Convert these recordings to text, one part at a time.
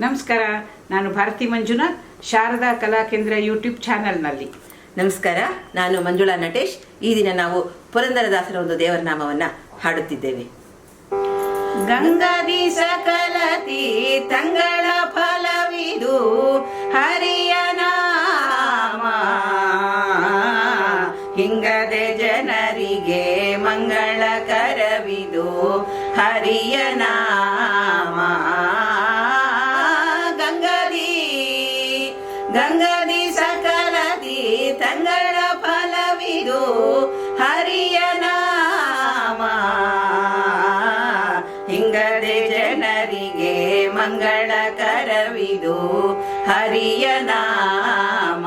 ನಮಸ್ಕಾರ ನಾನು ಭಾರತಿ ಮಂಜುನಾಥ್ ಶಾರದಾ ಕಲಾಕೇಂದ್ರ ಯೂಟ್ಯೂಬ್ ಚಾನೆಲ್ನಲ್ಲಿ. ನಮಸ್ಕಾರ ನಾನು ಮಂಜುಳಾ ನಟೇಶ್. ಈ ದಿನ ನಾವು ಪುರಂದರದಾಸರ ಒಂದು ದೇವರ ನಾಮವನ್ನು ಹಾಡುತ್ತಿದ್ದೇವೆ ಗಂಗಾದಿ ಸಕಲತಿ ತಂಗಳ ಫಲವಿದು ಹರಿಯ ನಾಮ. ಹಿಂಗದೆ ಜನರಿಗೆ ಮಂಗಳಕರವಿದು ಹರಿಯ ನಾಮ. ಜನರಿಗೆ ಮಂಗಳಕರವಿದು ಹರಿಯ ನಾಮ.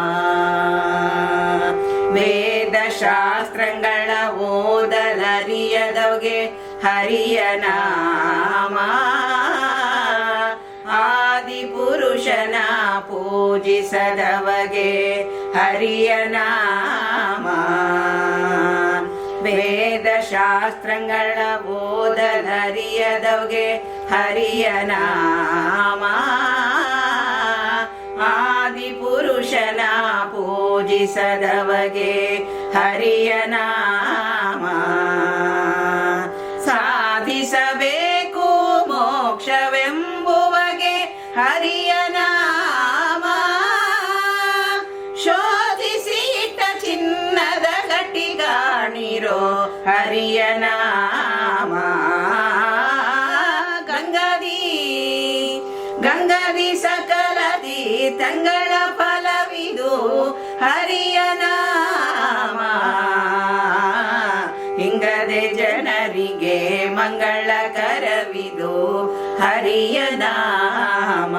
ವೇದ ಶಾಸ್ತ್ರಗಳ ಓದಲರಿಯದವಗೆ ಹರಿಯ ನಾಮ. ಆದಿ ಪುರುಷನ ಪೂಜಿಸದವಗೆ ಹರಿಯ ನಾಮ. ವೇದ ಶಾಸ್ತ್ರಗಳ ಓದಲರಿಯದವಗೆ ಹರಿಯ ನಾಮ. ಆದಿ ಪುರುಷನ ಪೂಜಿಸದವಗೆ ಹರಿಯ ನಾಮ. ಸಾಧಿಸಬೇಕು. ಗಟ್ಟಿಗಾಣಿರೋ ಹರಿಯ ನಾಮ. ಗಂಗದಿ ಗಂಗದಿ ಸಕಲದಿ ತಂಗಳ ಫಲವಿದು ಹರಿಯ ನಾಮ. ಹಿಂಗದೆ ಜನರಿಗೆ ಮಂಗಳಕರವಿದು ಹರಿಯ ನಾಮ.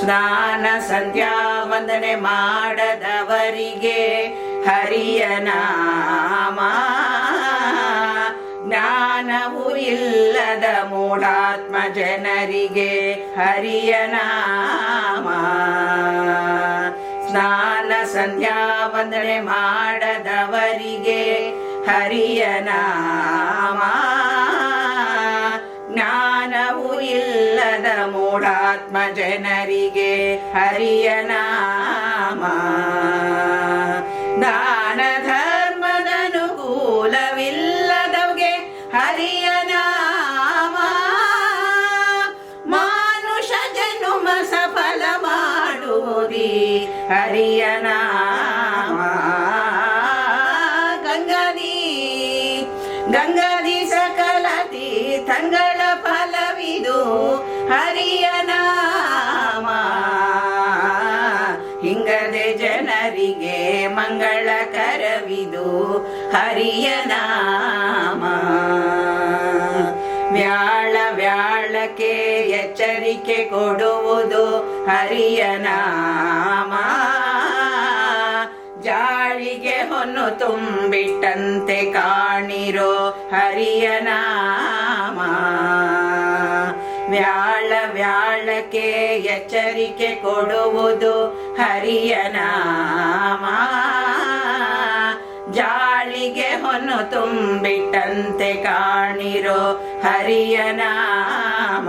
ಸ್ನಾನ ಸಂಧ್ಯಾ ವಂದನೆ ಮಾಡದವರಿಗೆ ಹರಿಯ ನಾಮ. ಜ್ಞಾನವು ಇಲ್ಲದ ಮೂಢಾತ್ಮ ಜನರಿಗೆ ಹರಿಯ ನಾಮ. ಸ್ನಾನ ಸಂಧ್ಯಾ ವಂದನೆ ಮಾಡದವರಿಗೆ ಹರಿಯ ನಾಮ. ಜ್ಞಾನವು ಇಲ್ಲದ ಮೂಢಾತ್ಮ ಜನರಿಗೆ ಹರಿಯ ನಾಮ. ದಾನ ಧರ್ಮದನುಕೂಲವಿಲ್ಲದವ್ಗೆ ಹರಿಯ ನಾಮ. ಮಾನುಷ ಜನುಮ ಸಫಲ ಮಾಡುವುದಿ ಹರಿಯ ನಾಮ. ಗಂಗದಿ ಗಂಗದಿ ಸಕಲತಿ ತಂಗಳ ಫಲವಿದು ಹರಿಯ ಜನರಿಗೆ ಮಂಗಳಕರವಿದು ಹರಿಯ ನಾಮ. ವ್ಯಾಳ ವ್ಯಾಳಕ್ಕೆ ಎಚ್ಚರಿಕೆ ಕೊಡುವುದು ಹರಿಯ ನಾಮ. ಜಾಳಿಗೆ ಹೊನ್ನು ತುಂಬಿಟ್ಟಂತೆ ಕಾಣಿರೋ ಹರಿಯ ನಾಮ. ವ್ಯಾಳ ವ್ಯಾಳಕ್ಕೆ ಎಚ್ಚರಿಕೆ ಕೊಡುವುದು ಹರಿಯ ತುಂಬಿಟ್ಟಂತೆ ಕಾಣಿರೋ ಹರಿಯ ನಾಮ.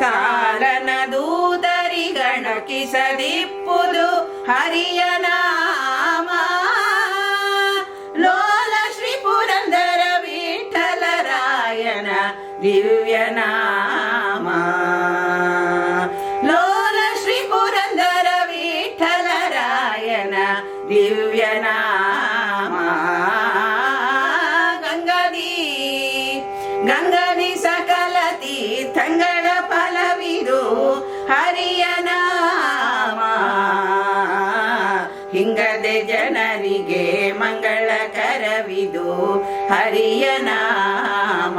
ಕಾಲನ ದೂದರಿಗಣಕಿಸದಿಪ್ಪುದು ಹರಿಯ ನಾಮ. ಲೋಲ ಶ್ರೀ ಪುರಂದರ ವಿಠಲರಾಯನ ದಿವ್ಯ ನಾಮ. ಗಂಗದಿ ಸಕಲತಿ ತೀರ್ಥಂಗಳ ಫಲವಿದು ಹರಿಯ ನಾಮ ಹಿಂಗದೆ ಜನರಿಗೆ ಮಂಗಳಕರವಿದು ಹರಿಯ ನಾಮ